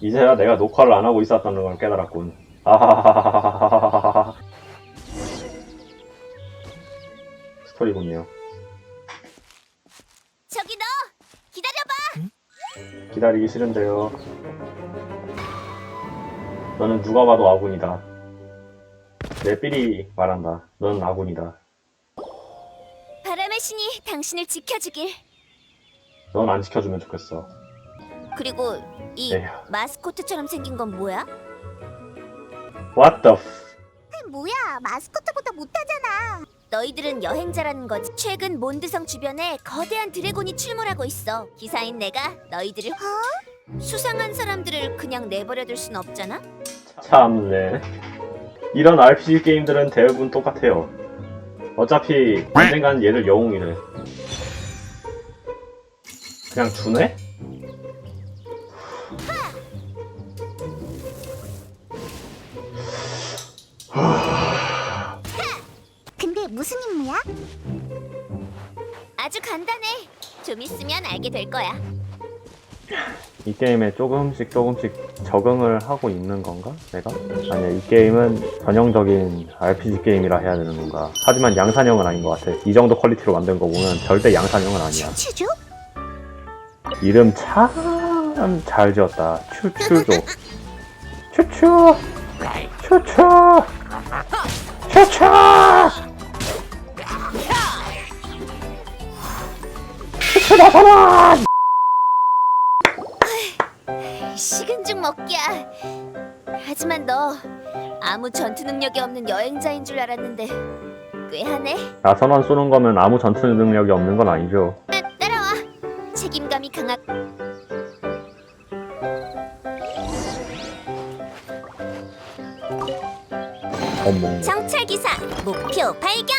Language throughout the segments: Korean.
이제야 내가 녹화를 안 하고 있었다는 걸 깨달았군. 아하하하하하하하. 스토리군요. 저기 너 기다려봐. 기다리기 싫은데요. 너는 누가 봐도 아군이다. 내 삘이 말한다. 넌 아군이다. 바람의 신이 당신을 지켜주길. 넌 안 지켜주면 좋겠어. 그리고 이 에휴. 마스코트처럼 생긴 건 뭐야? What the f... 뭐야 마스코트보다 못하잖아. 너희들은 여행자라는 거지. 최근 몬드성 주변에 거대한 드래곤이 출몰하고 있어. 기사인 내가 너희들을 수상한 사람들을 그냥 내버려둘 순 없잖아. 참네. 이런 RPG 게임들은 대부분 똑같아요. 어차피 언젠간 얘를 영웅이래. 그냥 주네? 무슨 임무야? 아주 간단해. 좀 있으면 알게 될 거야. 이 게임에 조금씩 조금씩 적응을 하고 있는 건가? 내가? 아니야, 이 게임은 전형적인 RPG 게임이라 해야 되는 건가? 하지만 양산형은 아닌 것 같아. 이 정도 퀄리티로 만든 거 보면 절대 양산형은 아니야. 추추죠? 이름 참 잘 지었다. 추추조. 추추! 추추! 추추! 나서라! 식은 죽 먹기야. 하지만 너 아무 전투 능력이 없는 여행자인 줄 알았는데 꽤 하네. 나선원 쏘는 거면 아무 전투 능력이 없는 건 아니죠. 따, 따라와. 책임감이 강한 어머, 정찰 기사 목표 발견.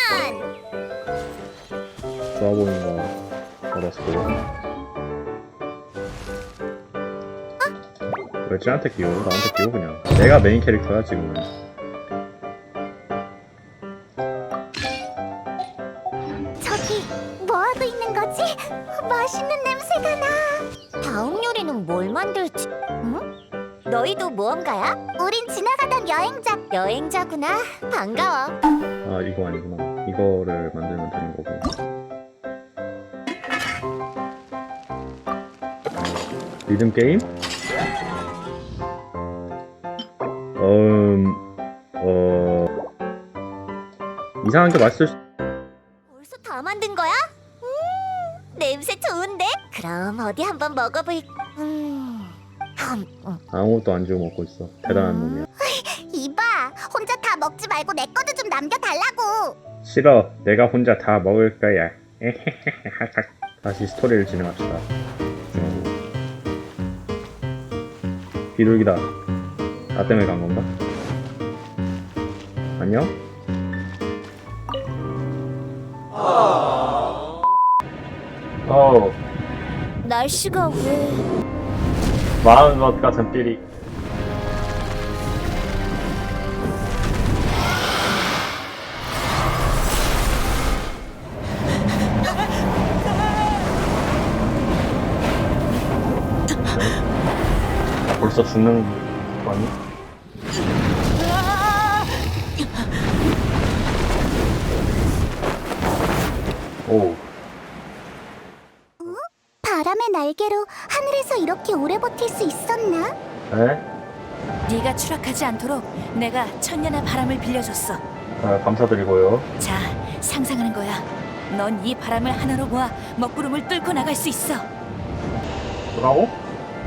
좋아 보이 는 거. 어렸을 때. 왜 쟤한테 끼워? 나한테 끼워 그냥. 내가 메인 캐릭터야 지금은. 저기 뭐 하고 있는 거지? 맛있는 냄새가 나. 다음 요리는 뭘 만들지? 응? 너희도 모험가야? 우린 지나가던 여행자. 여행자구나. 반가워. 아 이거 아니구나. 이거를 만들면 되는 거고. 리듬 게임? 음, 어, 이상한 게 맛있을 수, 벌써 다 만든 거야? 음, 냄새 좋은데? 그럼 어디 한번 먹어볼. 음, 음, 음. 아무것도 안 주워 먹고 있어. 대단한 놈이야. 이봐, 혼자 다 먹지 말고 내 것도 좀 남겨달라고. 싫어. 내가 혼자 다 먹을 거야. 다시 스토리를 진행합시다. 비둘기다. 나 때문에 간 건가? 안녕? 어우, 날씨가 왜? 것 같은 삐리. 벌써 죽는 거니? 오, 바람의 날개로 하늘에서 이렇게 오래 버틸 수 있었나? 에? 네가 추락하지 않도록 내가 천년의 바람을 빌려줬어. 아, 감사드리고요. 자, 상상하는 거야. 넌 이 바람을 하나로 모아 먹구름을 뚫고 나갈 수 있어. 뭐라고?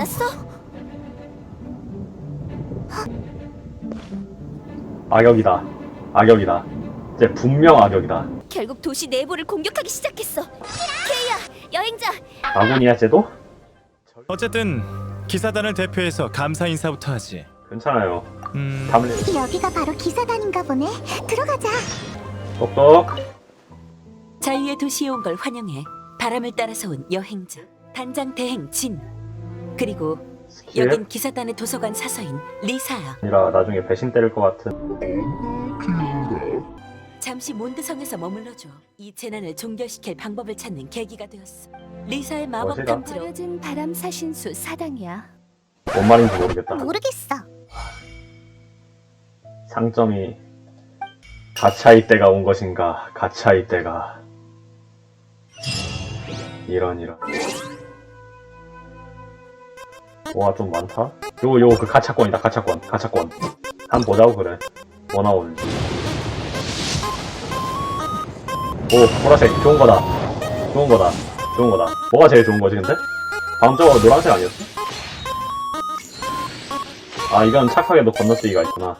않았어? 악역이다. 악역이다. 이제 분명 악역이다. 결국 도시 내부를 공격하기 시작했어. 케이야, 여행자. 아고니아 제도? 어쨌든 기사단을 대표해서 감사 인사부터 하지. 괜찮아요. 음, 담을 여기가 바로 기사단인가 보네. 들어가자. 똑똑. 자유의 도시에 온 걸 환영해. 바람을 따라서 온 여행자. 단장 대행 진. 그리고 스킬 여긴 기사단의 도서관 사서인 리사야. 아니라 나중에 배신 때릴 것 같은. 잠시 몬드성에서 머물러줘. 이 재난을 종결시킬 방법을 찾는 계기가 되었어. 리사의 마법 멋지다. 탐지로 버려진 바람 사신수 사당이야. 뭔 말인지 모르겠다. 모르겠어. 상점이 가차이 때가 온 것인가? 가차이 때가 이런 이런. 와 좀 많다. 요거 요거 그 가차권이다 가차권 가차권. 한 번 보자고 그래. 뭐 나오는지. 오 보라색 좋은 거다. 좋은 거다. 좋은 거다. 뭐가 제일 좋은 거지 근데? 다음 저거 노란색 아니었어? 아 이건 착하게도 건너뛰기가 있구나.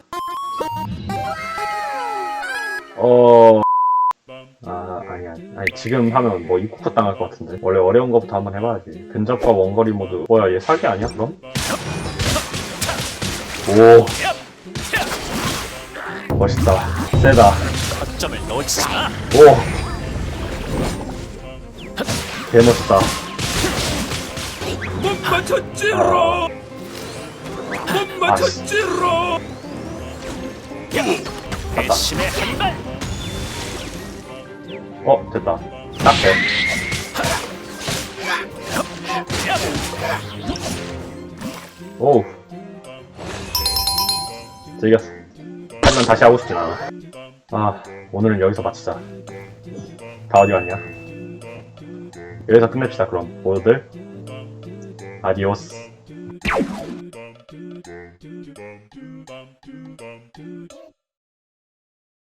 어. 아. 아니, 지금 하면 뭐 입국컷 당할 것 같은데. 원래 어려운 거부터 한번 해봐야지. 근접과 원거리 모드. 뭐야, 얘 사기 아니야, 그럼? 오. 멋있다. 세다. 오. 개멋있다. 못 맞췄지로. 못 맞췄지로. 배신의 한 발. 어, 됐다. 딱 돼. 오우. 즐겼어. 하지만 다시 하고 싶진 않아. 아, 오늘은 여기서 마치자. 다 어디 갔냐? 여기서 끝냅시다, 그럼. 모두들. 아디오스.